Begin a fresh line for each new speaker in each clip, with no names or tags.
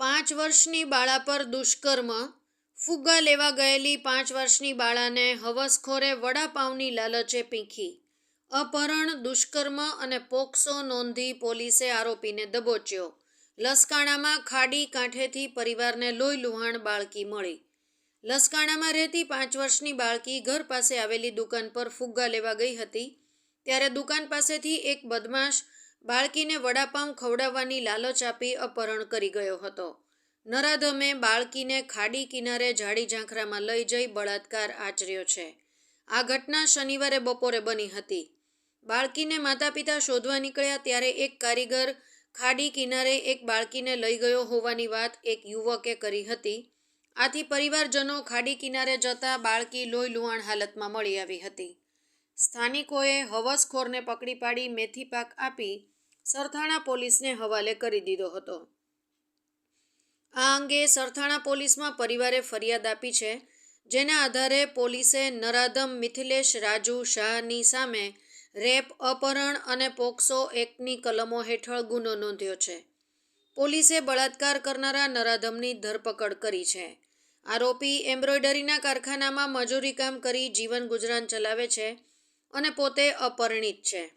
પાંચ વર્ષની બાળા પર દુષ્કર્મ. ફુગ્ગા લેવા ગયેલી પાંચ વર્ષની બાળાને હવસખોરે વડાપાવની લાલચે પીંખી. અપહરણ, દુષ્કર્મ અને પોક્સો નોંધી પોલીસે આરોપીને દબોચ્યો. લસકાણામાં ખાડી કાંઠેથી પરિવારને લોહી લુહાણ બાળકી મળી. લસકાણામાં રહેતી પાંચ વર્ષની બાળકી ઘર પાસે આવેલી દુકાન પર ફુગ્ગા લેવા ગઈ હતી. ત્યારે દુકાન પાસેથી એક બદમાશ બાળકીને વડાપાઉં ખવડાવવાની લાલચ આપી અપહરણ કરી ગયો હતો. નરાધમે બાળકીને ખાડી કિનારે ઝાડી ઝાંખરામાં લઈ જઈ બળાત્કાર આચર્યો છે. આ ઘટના શનિવારે બપોરે બની હતી. બાળકીને માતા પિતા શોધવા નીકળ્યા ત્યારે એક કારીગર ખાડી કિનારે એક બાળકીને લઈ ગયો હોવાની વાત એક યુવકે કરી હતી. આથી પરિવારજનો ખાડી કિનારે જતા બાળકી લોહી લુહાણ હાલતમાં મળી આવી હતી. સ્થાનિકોએ હવસખોરને પકડી પાડી મેથી પાક આપી સરથાણા પોલીસને હવાલે કરી દીધો હતો. આ અંગે સરથાણા પોલીસમાં પરિવારે ફરિયાદ આપી છે, જેના આધારે પોલીસે નરાધમ મિથિલેશ રાજુ શાહની સામે રેપ, અપહરણ અને પોક્સો એક્ટની કલમો હેઠળ ગુનો નોંધ્યો છે. પોલીસે બળાત્કાર કરનારા નરાધમની ધરપકડ કરી છે. આરોપી એમ્બ્રોઇડરીના કારખાનામાં મજૂરી કામ કરી જીવન ગુજરાન ચલાવે છે અને પોતે અપરિણિત છે.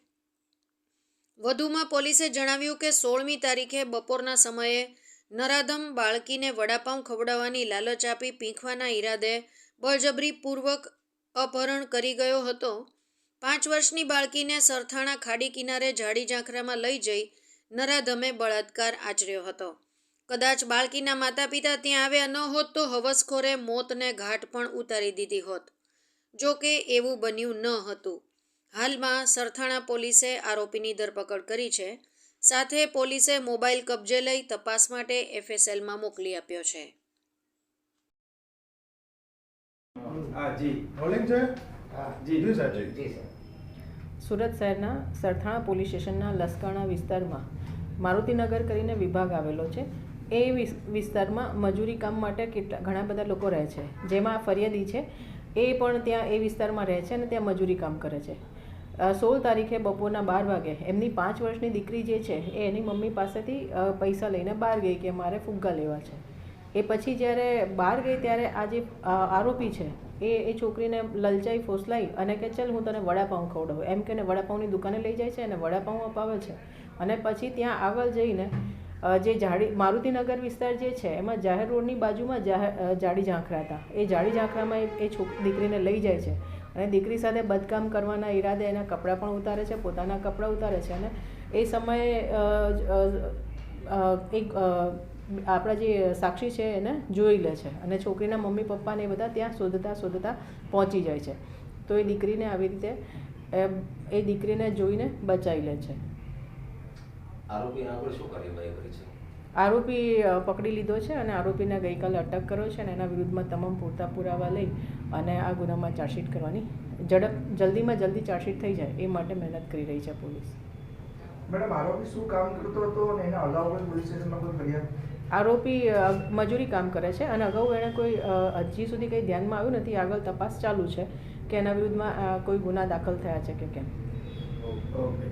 વધુમાં પોલીસે જણાવ્યું કે સોળમી તારીખે બપોરના સમયે નરાધમ બાળકીને વડાપાઉં ખવડાવવાની લાલચ આપી પીંખવાના ઈરાદે બળજબરીપૂર્વક અપહરણ કરી ગયો હતો. પાંચ વર્ષની બાળકીને સરથાણા ખાડી કિનારે જાડી ઝાંખરામાં લઈ જઈ નરાધમે બળાત્કાર આચર્યો હતો. કદાચ બાળકીના માતા પિતા ત્યાં આવ્યા ન હોત તો હવસખોરે મોતને ઘાટ પણ ઉતારી દીધી હોત. જો કે એવું બન્યું ન હતું. હાલમાં સરથાણા પોલીસે આરોપીની ધરપકડ કરી છે. સાથે પોલીસે મોબાઈલ કબજે લઈ તપાસ માટે એફએસએલમાં મોકલી આપ્યો છે.
હા જી.
રોલિંગ છે?
જી.
જી સાહેબ જી.
જી સર
સુરત શહેરના સરથાણા પોલીસ સ્ટેશનના લસકાણા વિસ્તારમાં મારુતિનગર કરીને વિભાગ આવેલો છે. એ વિસ્તારમાં મજૂરી કામ માટે કેટલા ઘણા બધા લોકો રહે છે. જેમાં ફરિયાદી છે એ પણ ત્યાં એ વિસ્તારમાં રહે છે અને ત્યાં મજૂરી કામ કરે છે. સોળ તારીખે બપોરના બાર વાગે એમની પાંચ વર્ષની દીકરી જે છે એ એની મમ્મી પાસેથી પૈસા લઈને બહાર ગઈ કે મારે ફુગ્ગા લેવા છે. એ પછી જ્યારે બહાર ગઈ ત્યારે આ જે આરોપી છે એ એ છોકરીને લલચાઈ, ફોસલાઈ અને કે ચલ હું તને વડાપાઉં ખવડાવું. એમ કે વડાપાઉંની દુકાને લઈ જાય છે અને વડાપાઉં અપાવે છે. અને પછી ત્યાં આગળ જઈને જે જાડી મારુતિનગર વિસ્તાર જે છે, એમાં જાહેર રોડની બાજુમાં જાડી ઝાંખરા હતા. એ જાડી ઝાંખરામાં એ- છોક, દીકરીને લઈ જાય છે. અને દીકરી સાથે બદકામ કરવાના ઈરાદે એના કપડાં પણ ઉતારે છે, પોતાના કપડાં ઉતારે છે. અને એ સમયે એક આપણા જે સાક્ષી છે એને જોઈ લે છે. અને છોકરીના મમ્મી પપ્પાને એ બધા ત્યાં શોધતા શોધતા પહોંચી જાય છે. તો એ દીકરીને આવી રીતે, એ દીકરીને જોઈને બચાવી લે છે.
આરોપી આગળ શું કાર્યવાહી કરી છે?
આરોપી પકડી લીધો છે અને આરોપીને ગઈકાલે અટક કર્યો છે અને એના વિરુદ્ધમાં તમામ પૂરતા પુરાવા લઈ અને આ ગુનામાં ચાર્જશીટ કરવાની ઝડપ જલ્દીમાં જલ્દી ચાર્જશીટ થઈ જાય એ માટે મહેનત કરી રહી છે પોલીસ.
મેડમ આરોપી શું કામ કરતો હતો અને એના અગાઉ પણ પોલીસ સ્ટેશનમાં કોઈ ફરિયાદ?
આરોપી મજૂરી કામ કરે છે અને અગાઉ એણે કોઈ હજી સુધી કંઈ ધ્યાનમાં આવ્યું નથી. આગળ તપાસ ચાલુ છે કે એના વિરુદ્ધમાં કોઈ ગુના દાખલ થયા છે કે કેમ.
ઓકે.